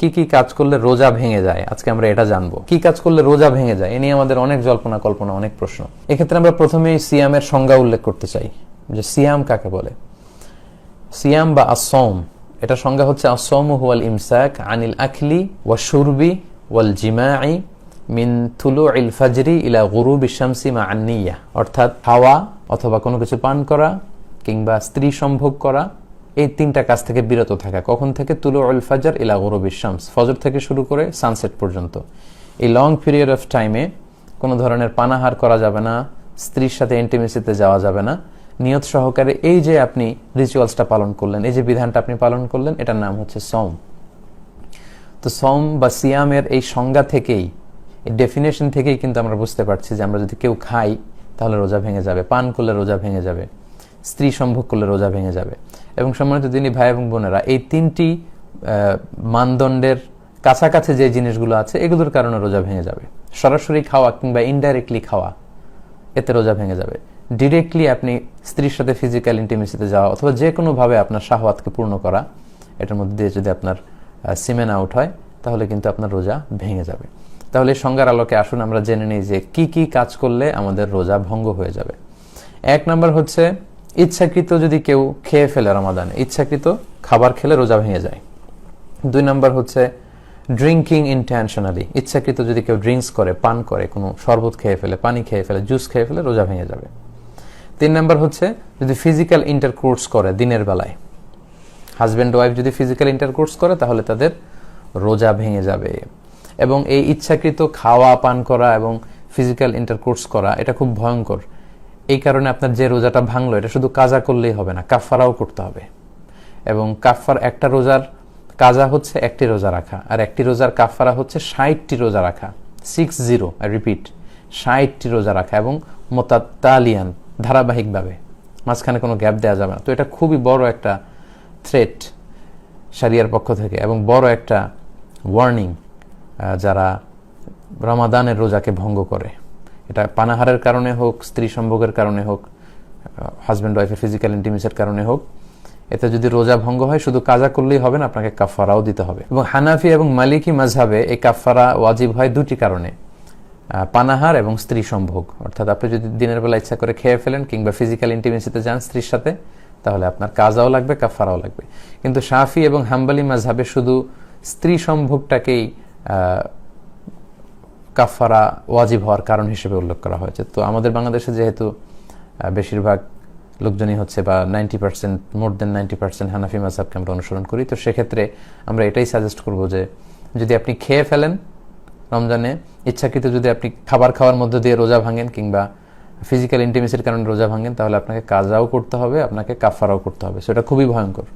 কি কি কাজ করলে রোজা ভেঙে যায়? আজকে আমরা এটা জানব। কি কাজ করলে রোজা ভেঙে যায়? এ নিয়ে আমাদের অনেক জল্পনা, কল্পনা, অনেক প্রশ্ন। এক্ষেত্রে আমরা প্রথমেই সিয়ামের সংজ্ঞা উল্লেখ করতে চাই, যে সিয়াম কাকে বলে? সিয়াম বা আসম এটা সংজ্ঞা হচ্ছে আসম হুয়াল ইমসাক আনিল আখলি ওয়া সুরবি ওয়াল জিমাই মিন থুলু ইল ফাজরি ইলা গুরু বিশামসি মা আন্নিয়া অর্থাৎ হাওয়া অথবা কোনো কিছু পান করা কিংবা স্ত্রী সম্ভোগ করা এই তিনটা কাজ থেকে বিরত থাকা। কখন থেকে? তুলো উল ফাজার ইলা গুরু বিশামস ফজর থেকে শুরু করে সানসেট পর্যন্ত। এই লং পিরিয়ড অফ টাইমে কোনো ধরনের পানাহার করা যাবে না, স্ত্রীর সাথে ইন্টিমেসিতে যাওয়া যাবে না। নিয়ত সহকারে এই যে আপনি রিচুয়ালসটা পালন করলেন, এই যে বিধানটা আপনি পালন করলেন, এটার নাম হচ্ছে সম তো সম বা সিয়ামের এই সংজ্ঞা থেকেই, এই ডেফিনেশন থেকেই কিন্তু আমরা বুঝতে পারছি যে আমরা যদি কেউ খাই, তাহলে রোজা ভেঙে যাবে। পান করলে রোজা ভেঙে যাবে। স্ত্রী সম্ভোগ করলে রোজা ভেঙে যাবে। এবং সম্মানিত দিনী ভাই এবং বোনেরা, এই তিনটি মানদণ্ডের কাছাকাছি যে জিনিসগুলো আছে, এগুলোর কারণে রোজা ভেঙে যাবে। সরাসরি খাওয়া কিংবা ইনডাইরেক্টলি খাওয়া, এতে রোজা ভেঙে যাবে। ডিরেক্টলি আপনি স্ত্রীর সাথে ফিজিক্যাল ইন্টিমেসিতে যাওয়া অথবা যে কোনোভাবে আপনার শাহওয়াতকে পূর্ণ করা, এটার মধ্যে দিয়ে যদি আপনার সিমেন আউট হয়, তাহলে কিন্তু আপনার রোজা ভেঙে যাবে। তাহলে সংজ্ঞার আলোকে আসুন আমরা জেনে নিই যে কি কি কাজ করলে আমাদের রোজা ভঙ্গ হয়ে যাবে। এক নম্বর হচ্ছে ইচ্ছাকৃত যদি কেউ খেয়ে ফেলে রমাদানে, ইচ্ছাকৃত খাবার খেলে রোজা ভেঙে যায়। দুই নম্বর হচ্ছে ড্রিঙ্কিং ইন্টেনশনালি ইচ্ছাকৃত যদি কেউ ড্রিঙ্কস করে, পান করে, কোনো শরবত খেয়ে ফেলে, পানি খেয়ে ফেলে জুস খেয়ে ফেলে, রোজা ভেঙে যাবে। তিন নম্বর হচ্ছে যদি ফিজিক্যাল ইন্টারকোর্স করে দিনের বেলায়। হাজব্যান্ড ওয়াইফ যদি ফিজিক্যাল ইন্টারকোর্স করে, তাহলে তাদের রোজা ভেঙে যাবে। এবং এই ইচ্ছাকৃত খাওয়া, পান করা এবং ফিজিক্যাল ইন্টারকোর্স করা, এটা খুব ভয়ঙ্কর। এই কারণে আপনার যে রোজাটা ভাঙলো, এটা শুধু কাজা করলেই হবে না কাফারাও করতে হবে। এবং কাফার একটা রোজার কাজা হচ্ছে একটি রোজা রাখা, আর একটি রোজার কাফারা হচ্ছে ষাটটি রোজা রাখা। সিক্স জিরো রিপিট ষাটটি রোজা রাখা এবং মোতাত্তালিয়ান, ধারাবাহিকভাবে। মাঝখানে কোনো গ্যাপ দেওয়া যাবে না। তো এটা খুবই বড় একটা থ্রেট সারিয়ার পক্ষ থেকে এবং বড় একটা ওয়ার্নিং যারা রমাদানের রোজাকে ভঙ্গ করে। এটা পানাহারের কারণে হোক, স্ত্রী সম্ভোগের কারণে হোক হাজব্যান্ড ওয়াইফের ফিজিক্যাল ইন্টিমেসের কারণে হোক, এতে যদি রোজা ভঙ্গ হয়, শুধু কাজা করলেই হবে না, আপনাকে কাফারাও দিতে হবে। এবং হানাফি এবং মালিকি মাঝহাবে এই কাফারা ওয়াজিব হয় দুটি কারণে পানাহার এবং স্ত্রী সম্ভোগ। অর্থাৎ আপনি যদি দিনের বেলা ইচ্ছা করে খেয়ে ফেলেন কিংবা ফিজিক্যাল ইন্টিমেসিতে যান স্ত্রীর সাথে, তাহলে আপনার কাজাও লাগবে কাফারাও লাগবে। কিন্তু শাফি এবং হাম্বালি মাঝহাবে শুধু স্ত্রী সম্ভোগটাকেই কাফারা ওয়াজিব হওয়ার কারণ হিসেবে উল্লেখ করা হয়েছে। তো আমাদের বাংলাদেশে যেহেতু বেশিরভাগ লোকজনই হচ্ছে বা ninety percent, more than ninety percent হানাফি মাঝহাবকে আমরা অনুসরণ করি, তো সেক্ষেত্রে আমরা এটাই সাজেস্ট করব যে, যদি আপনি খেয়ে ফেলেন রমজানে, ইচ্ছাকৃত যদি আপনি খাবার খাওয়ার মধ্যে দিয়ে রোজা ভাঙেন কিংবা ফিজিক্যাল ইন্টিমেসির কারণে রোজা ভাঙেন, তাহলে আপনাকে কাজাও করতে হবে, আপনাকে কাফারাও করতে হবে। সেটা খুবই ভয়ঙ্কর।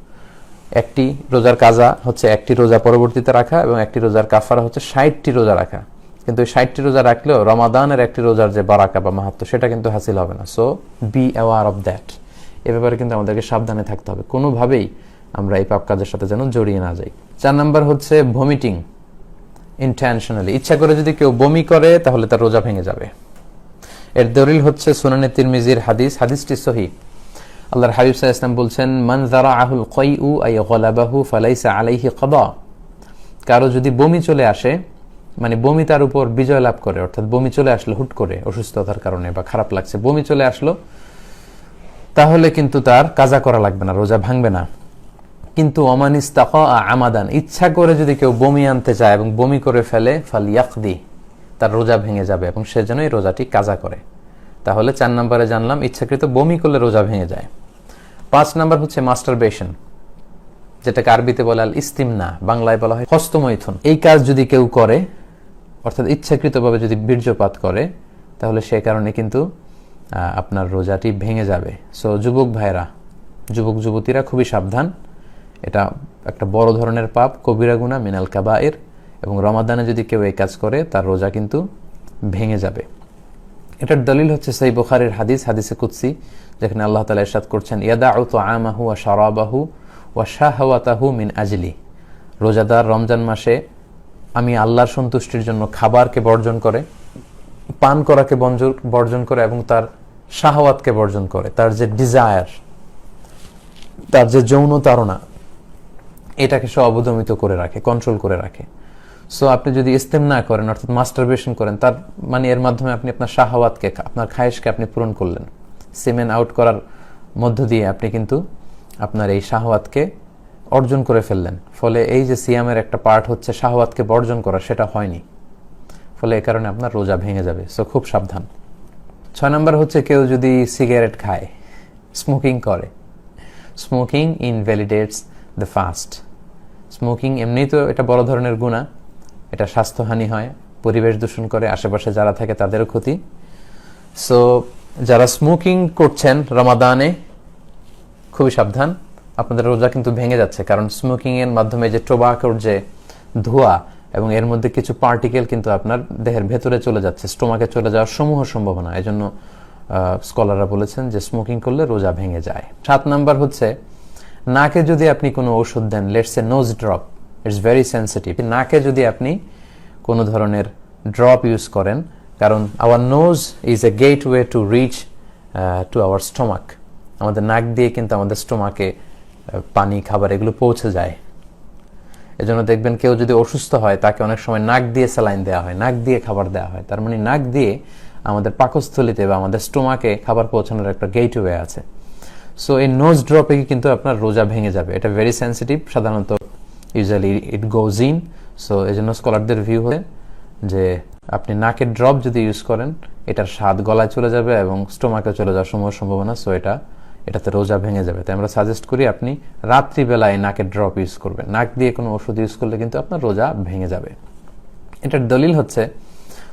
একটি রোজার কাজা হচ্ছে একটি রোজা পরবর্তীতে রাখা এবং একটি রোজার কাফারা হচ্ছে ষাটটি রোজা রাখা। কিন্তু ষাটটি রোজা রাখলেও রমাদানের একটি রোজার যে বারাকা বা মাহাত্ম সেটা কিন্তু হাসিল হবে না। So be aware of that এ ব্যাপারে কিন্তু আমাদেরকে সাবধানে থাকতে হবে। কোনোভাবেই আমরা এই পাপ কাজের সাথে যেন জড়িয়ে না যাই। চার নাম্বার হচ্ছে ভমিটিং ইন্টেনশনালি ইচ্ছা করে যদি কেউ বমি করে, তাহলে তার রোজা ভেঙে যাবে। এর দলিল হচ্ছে সুনানে তিরমিজির হাদিস। হাদিসটি সহি। আল্লাহর হাবিব সাহা ইসলাম বলছেন, মান জারা আহুল কই উ আই গলাবাহু ফালাইসা আলাইহি কদা। কারও যদি বমি চলে আসে মানে বমি তার উপর বিজয় লাভ করে, অর্থাৎ বমি চলে আসলো হুট করে অসুস্থতার কারণে বা খারাপ লাগছে, বমি চলে আসলো, তাহলে কিন্তু তার কাজা করা লাগবে না, রোজা ভাঙবে না। কিন্তু অমানিস্তাক আমাদান, ইচ্ছা করে যদি কেউ বমি আনতে চায় এবং বমি করে ফেলে, ফাল ইয়াকদি, তার রোজা ভেঙে যাবে এবং সে যেন এই রোজাটি কাজা করে। তাহলে চার নম্বরে জানলাম, ইচ্ছাকৃত বমি করলে রোজা ভেঙে যায়। পাঁচ নম্বর হচ্ছে মাস্টার মাস্টারবেশন, যেটাকে আরবিতে বলে আল ইস্তিমনা বাংলায় বলা হয় হস্তমৈথুন। এই কাজ যদি কেউ করে অর্থাৎ ইচ্ছাকৃতভাবে যদি বীর্যপাত করে, তাহলে সে কারণে কিন্তু আপনার রোজাটি ভেঙে যাবে। সো যুবক ভাইরা যুবক যুবতীরা খুবই সাবধান। এটা একটা বড় ধরনের পাপ, কবিরা গুনা মিনাল কাবায়ের। এবং রমাদানে যদি কেউ এই কাজ করে, তার রোজা কিন্তু ভেঙে যাবে। এটার দলিল হচ্ছে সেই বুখারের হাদিস, হাদিসে কুৎসি যেখানে আল্লাহ তালা ইরশাদ করছেন ইয়াদা তো আমাহু ওয়া শারাবাহু ওয়া শাহওয়াতাহু মিন আজলি। রোজাদার রমজান মাসে আমি আল্লাহর সন্তুষ্টির জন্য খাবারকে বর্জন করে, পান করাকে বর্জন করে এবং তার শাহওয়াতকে বর্জন করে, তার যে ডিজায়ার তার যে যৌন তাড়না, এটাকে সে অবদমিত করে রাখে কন্ট্রোল করে রাখে। সো আপনি যদি ইস্তেম না করেন, অর্থাৎ মাস্টারবেশন করেন, তার মানে এর মাধ্যমে আপনি আপনার শাহওয়াতকে, আপনার খায়েশকে আপনি পূরণ করলেন। সিমেন আউট করার মধ্য দিয়ে আপনি কিন্তু আপনার এই শাহওয়াতকে অর্জন করে ফেললেন। ফলে এই যে সিয়ামের একটা পার্ট হচ্ছে শাহওয়াতকে বর্জন করা, সেটা হয়নি। ফলে এ কারণে আপনার রোজা ভেঙে যাবে। সো খুব সাবধান। ছয় নম্বর হচ্ছে কেউ যদি সিগারেট খায় স্মোকিং করে। Smoking invalidates the fast smoking এমনিই তো এটা বড় ধরনের গুণা। এটা স্বাস্থ্যহানি হয়, পরিবেশ দূষণ করে, আশেপাশে যারা থাকে তাদেরও ক্ষতি। সো যারা স্মোকিং করছেন রমাদানে, খুবই সাবধান। আপনাদের রোজা কিন্তু ভেঙে যাচ্ছে, কারণ স্মোকিং এর মাধ্যমে যে টোবাকোর যে ধোঁয়া এবং এর মধ্যে কিছু পার্টিকেল কিন্তু আপনার দেহের ভেতরে চলে যাচ্ছে স্টোমাকে চলে যাওয়ার সমূহ সম্ভাবনা। এই জন্য স্কলাররা বলেছেন যে স্মোকিং করলে রোজা ভেঙে যায়। সাত নাম্বার হচ্ছে, নাকে যদি আপনি কোনো ওষুধ দেন let's a nose drop it's very sensitive নাকে যদি আপনি কোনো ধরনের ড্রপ ইউজ করেন, কারণ our nose is a gateway to reach to our stomach আমাদের নাক দিয়ে কিন্তু আমাদের স্টোমাকে পানি, খাবার, এগুলো পৌঁছে যায়। এজন্য দেখবেন কেউ যদি অসুস্থ হয়, তাকে অনেক সময় নাক দিয়ে স্যালাইন দেওয়া হয়, নাক দিয়ে খাবার দেওয়া হয়। তার মানে নাক দিয়ে আমাদের পাকস্থলিতে বা আমাদের স্টোমাকে খাবার পৌঁছানোর একটা গেট ওয়ে আছে। সো এই নোজ ড্রপে কিন্তু আপনার রোজা ভেঙে যাবে। এটা ভেরি সেন্সিটিভ সাধারণত usually it goes in so এই জন্য স্কলারদের ভিউ হয় যে আপনি নাকের ড্রপ যদি ইউজ করেন, এটার স্বাদ গলায় চলে যাবে এবং স্টোমাকে চলে যাওয়ার সময় সম্ভাবনা। সো এটা এটাতে রোজা ভেঙে যাবে। তাই আমরা সাজেস্ট করি আপনি রাত্রিবেলায় নাকের ড্রপ ইউজ করবেন। নাক দিয়ে কোনো ওষুধ ইউজ করলে কিন্তু আপনার রোজা ভেঙে যাবে। এটার দলিল হচ্ছে,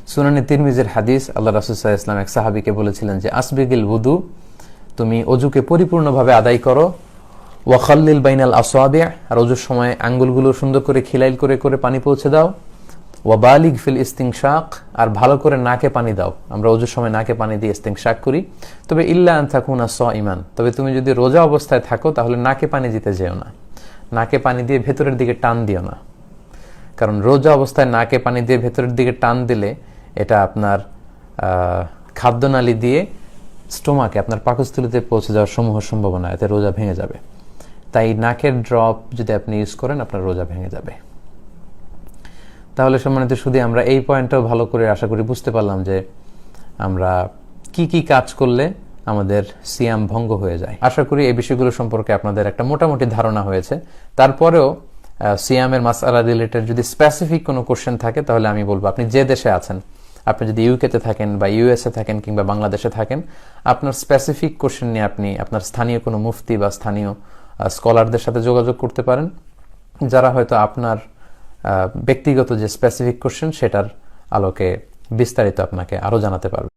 সুনানি তিরমিজের হাদিস, আল্লাহ রাসুসাহ ইসলাম এক সাহাবিকে বলেছিলেন যে, আসবিগিল বুদু, তুমি অজুকে পরিপূর্ণভাবে আদায় করো। ওয়াখাল্লিল বাইনাল আসোয়াবে আর অজুর সময় আঙ্গুলগুলো সুন্দর করে খিলাইল করে করে পানি পৌঁছে দাও। ওয়াবালিগ ফিল ইস্তিং শাক আর ভালো করে নাকে পানি দাও। আমরা অজুর সময় নাকে পানি দিয়ে ইস্তিং শাক করি। তবে ইল্লা আন থাকুন স ইমান তবে তুমি যদি রোজা অবস্থায় থাকো, তাহলে নাকে পানি দিতে যেও না। নাকে পানি দিয়ে ভেতরের দিকে টান দিও না। কারণ রোজা অবস্থায় নাকে পানি দিয়ে ভেতরের দিকে টান দিলে এটা আপনার খাদ্যনালী দিয়ে স্টোমাকে, আপনার পাকস্থলিতে পৌঁছে যাওয়ার সমূহ সম্ভাবনা, এতে রোজা ভেঙে যাবে। তাই নাকের ড্রপ যদি আপনি ইউজ করেন, আপনার রোজা ভেঙে যাবে। তাহলে সম্মানিত শুধু আমরা এই পয়েন্টটাও ভালো করে আশা করি বুঝতে পারলাম যে আমরা কি কি কাজ করলে আমাদের সিয়াম ভঙ্গ হয়ে যায়। আশা করি এই বিষয়গুলো সম্পর্কে আপনাদের একটা মোটামুটি ধারণা হয়েছে। তারপরেও সিয়ামের মাসালা রিলেটেড যদি স্পেসিফিক কোনো কোশ্চেন থাকে, তাহলে আমি বলব, আপনি যে দেশে আছেন, আপনি যদি ইউকেতে থাকেন বা ইউএসএ থাকেন কিংবা বাংলাদেশে থাকেন, আপনার স্পেসিফিক কোশ্চেন নিয়ে আপনি আপনার স্থানীয় কোনো মুফতি বা স্থানীয় স্কলারদের সাথে যোগাযোগ করতে পারেন। যারা হয়তো আপনার ব্যক্তিগত যে স্পেসিফিক কোশ্চেন সেটার আলোকে বিস্তারিত আপনাকে আরও জানাতে পারবে।